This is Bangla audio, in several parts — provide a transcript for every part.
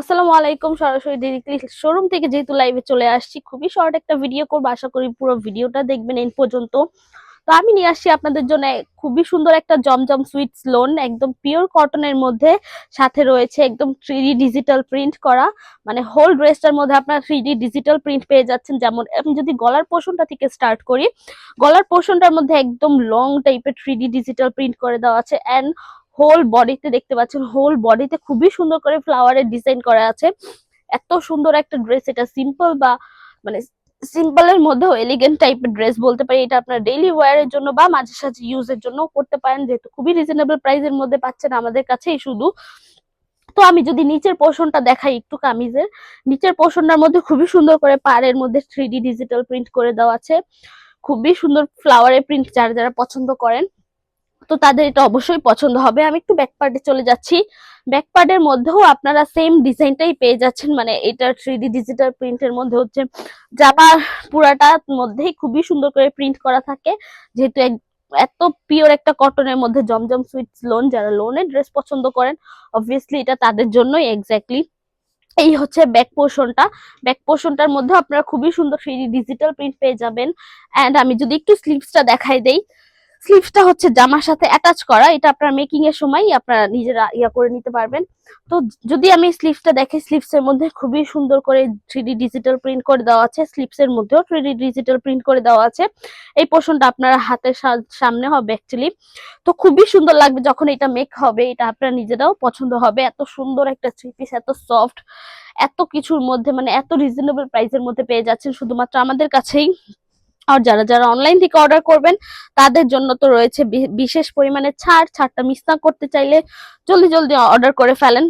আসসালামু আলাইকুম, সরাসরি শোরুম থেকে যেহেতু লাইভে চলে আসছি, খুবই একটা ভিডিও করি পুরো দেখবেন পর্যন্ত। তো আমি নিয়ে আপনাদের জন্য খুবই সুন্দর একটা জমজম সুইটস লোন একদম পিওর কটনের মধ্যে। সাথে রয়েছে একদম থ্রি ডিজিটাল প্রিন্ট করা। মানে হোল ড্রেসটার মধ্যে আপনারা থ্রি ডিজিটাল প্রিন্ট পেয়ে যাচ্ছেন। যেমন আমি যদি গলার পোর্শনটা থেকে স্টার্ট করি, গলার পোর্শনটার মধ্যে একদম লং টাইপের থ্রি ডিজিটাল প্রিন্ট করে দেওয়া আছে। অ্যান্ড হোল বডিতে দেখতে পাচ্ছেন হোল বডিতে খুবই সুন্দর করে ফ্লাওয়ারের ডিজাইন করা আছে। এত সুন্দর একটা ড্রেস এটা সিম্পল বা মানে সিম্পলের মধ্যেও এলিগেন্ট টাইপের ড্রেস বলতে পারি। এটা আপনার ডেইলি ওয়ারের জন্য বা মাঝে সাঝে ইউজের জন্য করতে পারেন। যেহেতু খুবই রিজনেবল প্রাইসের মধ্যে পাচ্ছেন আমাদের কাছেই শুধু। তো আমি যদি নিচের পোর্শনটা দেখাই একটু কামিজের, নিচের পোর্শনটার মধ্যে খুবই সুন্দর করে পাড়ের মধ্যে থ্রি ডিজিটাল প্রিন্ট করে দেওয়া আছে। খুবই সুন্দর ফ্লাওয়ারের প্রিন্ট যারা যারা পছন্দ করেন। তো তাদের এটা অবশ্যই পছন্দ হবে। আমি একটু ব্যাক পার্টে চলে যাচ্ছি। ব্যাক পার্টের মধ্যেও আপনারা সেম ডিজাইনটাই পেয়ে যাচ্ছেন। মানে এটা থ্রি ডিজিটাল প্রিন্টের মধ্যে হচ্ছে জামার পুরাটার মধ্যেই খুবই সুন্দর করে প্রিন্ট করা থাকে। যেহেতু এত পিওর একটা কটনের মধ্যে জমজম সুইটস লোন যারা লোনের ড্রেস পছন্দ করেন অবভিয়াসলি এটা তাদের জন্যই এক্স্যাক্টলি এই হচ্ছে ব্যাক পোর্শনটা ব্যাক পোর্শনটার মধ্যে আপনারা খুবই সুন্দর থ্রি ডিজিটাল প্রিন্ট পেয়ে যাবেন। অ্যান্ড আমি যদি একটু স্লিভসটা দেখাই দেই। স্লিভসটা হচ্ছে জামার সাথে অ্যাটাচ করা। এটা আপনার মেকিং এর সময় আপনারা নিজেরা ইয়া করে নিতে পারবেন। তো যদি আমি স্লিভসটা দেখি স্লিভস এর মধ্যে খুবই সুন্দর করে থ্রি ডিজিটাল প্রিন্ট করে দেওয়া আছে। স্লিভস এর মধ্যেও থ্রি ডিজিটাল প্রিন্ট করে দেওয়া আছে। এই পোর্শনটা আপনার হাতের সামনে হবে অ্যাকচুয়ালি তো খুবই সুন্দর লাগবে যখন এটা মেক হবে। এটা আপনার নিজেরাও পছন্দ হবে। এত সুন্দর একটা থ্রি পিস এত সফট এত কিছুর মধ্যে মানে এত রিজনেবল প্রাইসের মধ্যে পেয়ে যাচ্ছেন। শুধুমাত্র আমাদের কাছেই আর যারা যারা অনলাইন থেকে অর্ডার করবেন, তাদের জন্য তো রয়েছে বিশেষ পরিমাণে ছাড়। ছাড়টা মিস না করতে চাইলে জলদি জলদি অর্ডার করে ফেলেন।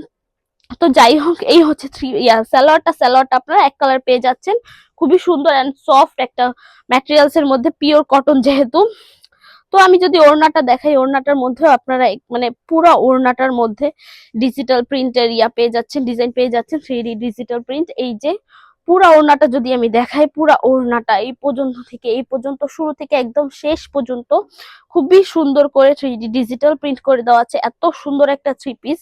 তো যাই হোক, এই হচ্ছে থ্রি ইয়া স্যালোয়ারটা স্যালোয়ারটা আপনারা এক কালার পেয়ে যাচ্ছেন। খুবই সুন্দর অ্যান্ড সফট একটা ম্যাটেরিয়ালস এর মধ্যে পিওর কটন যেহেতু। তো আমি যদি ওড়নাটা দেখাই, ওড়নাটার মধ্যে আপনারা মানে পুরো ওড়নাটার মধ্যে ডিজিটাল প্রিন্টের ইয়া পেয়ে যাচ্ছেন ডিজাইন পেয়ে যাচ্ছেন থ্রি ডিজিটাল প্রিন্ট এই যে পুরা ওড়নাটা যদি আমি দেখাই, পুরা ওড়নাটা এই পর্যন্ত থেকে, এই পর্যন্ত শুরু থেকে একদম শেষ পর্যন্ত খুবই সুন্দর করে থ্রি ডিজিটাল প্রিন্ট করে দেওয়া আছে। এত সুন্দর একটা থ্রি পিস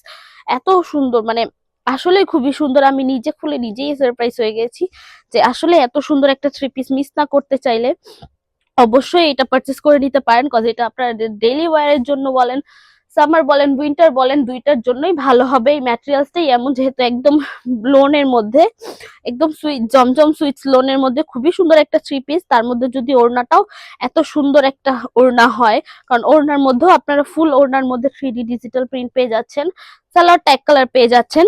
এত সুন্দর মানে আসলে খুবই সুন্দর। আমি নিজে খুলে নিজেই সারপ্রাইজ হয়ে গেছি যে আসলে এত সুন্দর একটা থ্রি পিস মিস না করতে চাইলে অবশ্যই এটা পারচেস করে নিতে পারেন কজ এটা আপনার ডেইলি ওয়ারের জন্য বলেন সামার বলেন উইন্টার বলেন, দুইটার জন্যই ভালো হবে। এই ম্যাটেরিয়ালসটাই এমন, যেহেতু একদম লোনের মধ্যে, একদম সুইট জমজম সুইটস লোনের মধ্যে খুবই সুন্দর একটা থ্রি পিস তার মধ্যে যদি ওড়নাটাও এত সুন্দর একটা ওড়না হয়, কারণ ওড়নার মধ্যেও আপনারা ফুল ওড়নার মধ্যে থ্রি ডিজিটাল প্রিন্ট পেয়ে যাচ্ছেন সালোয়ার ট্যাগ কালার পেয়ে যাচ্ছেন।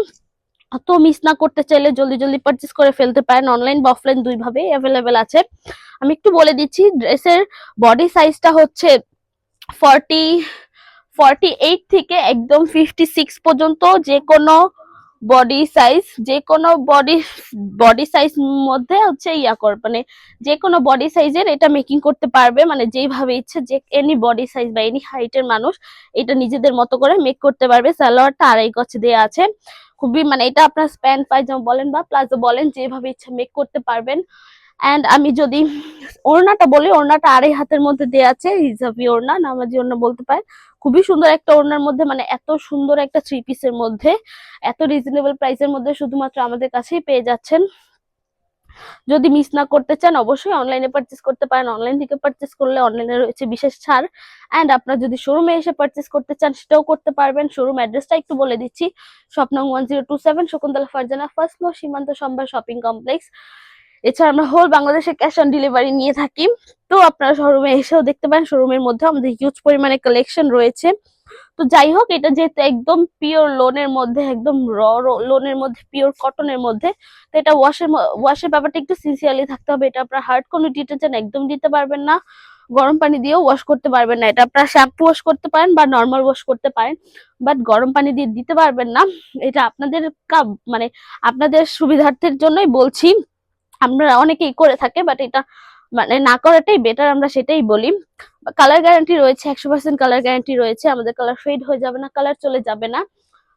তো মিস না করতে চাইলে জলদি জলদি পারচেস করে ফেলতে পারেন অনলাইন বা অফলাইন দুইভাবে অ্যাভেলেবেল আছে। আমি একটু বলে দিচ্ছি ড্রেসের বডি সাইজটা হচ্ছে ফর্টি ফর্টি এইট থেকে একদম ফিফটি সিক্স পর্যন্ত যে কোনো বডি সাইজ যে কোনো বডি বডি সাইজ মধ্যে হচ্ছে ইয়া কর মানে যে কোনো বডি সাইজের এটা মেকিং করতে পারবে মানে যেইভাবে ইচ্ছে যে এনি বডি সাইজ বা এনি হাইটের মানুষ এটা নিজেদের মতো করে মেক করতে পারবে। সালোয়ারটা আড়াই গছ দেওয়া আছে। খুবই মানে এটা আপনার প্যান্ট পায়জামা বলেন বা প্লাজো বলেন, যেভাবে ইচ্ছা মেক করতে পারবেন। অ্যান্ড আমি যদি ওড়নাটা বলি, ওড়নাটা আড়াই হাতের মধ্যে দেওয়া আছে হিজাবি ওড়না, নামাজি ওড়না বলতে পারেন। খুবই সুন্দর একটা ওড়নার মধ্যে মানে এত সুন্দর একটা থ্রি পিসের মধ্যে, এত রিজনেবল প্রাইসের মধ্যে শুধুমাত্র আমাদের কাছেই পেয়ে যাচ্ছেন। যদি মিস না করতে চান, অবশ্যই অনলাইনে পারচেস করতে পারেন। অনলাইন থেকে পারচেস করলে অনলাইনে রয়েছে বিশেষ ছাড়। অ্যান্ড আপনার যদি শোরুমে এসে পারচেস করতে চান, সেটাও করতে পারবেন। শোরুম অ্যাড্রেসটা একটু বলে দিচ্ছি। স্বপ্নং one zero two seven Shakuntala Farzana first floor Shimanto Shambhar shopping complex এছাড়া আমরা হোল বাংলাদেশে ক্যাশ অন ডেলিভারি নিয়ে থাকি। তো আপনারা শোরুমে এসেও দেখতে পারেন শোরুমের মধ্যে আমাদের হিউজ পরিমাণে কালেকশন রয়েছে। তো যাই হোক, এটা যেহেতু একদম পিওর লোনের মধ্যে, একদম র লোনের মধ্যে পিওর কটনের মধ্যে, তো এটা ওয়াশের ওয়াশের ব্যাপারটা একটু সিনসিয়ারলি থাকতে হবে। এটা আপনার হার্ড কোনো ডিটারজেন্ট একদম দিতে পারবেন না, গরম পানি দিয়েও ওয়াশ করতে পারবেন না। এটা আপনার শ্যাম্পু ওয়াশ করতে পারেন বা নর্মাল ওয়াশ করতে পারেন বাট গরম পানি দিয়ে দিতে পারবেন না। এটা আপনাদের মানে আপনাদের সুবিধার্থের জন্যই বলছি। আমরা অনেকেই করে থাকে বাট এটা মানে না করাটাই বেটার আমরা সেটাই বলি। কালার গ্যারান্টি রয়েছে, একশো পার্সেন্ট কালার গ্যারান্টি রয়েছে, আমাদের কালার ফেড হয়ে যাবে না কালার চলে যাবে না।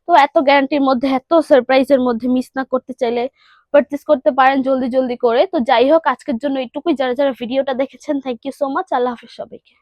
তো এত গ্যারান্টির মধ্যে, এত সারপ্রাইজের মধ্যে মিস না করতে চাইলে পারচেস করতে পারেন জলদি জলদি করে। তো যাই হোক, আজকের জন্য এইটুকুই। যারা যারা ভিডিওটা দেখেছেন থ্যাংক ইউ সো মাচ আল্লাহ হাফিজ সবাইকে।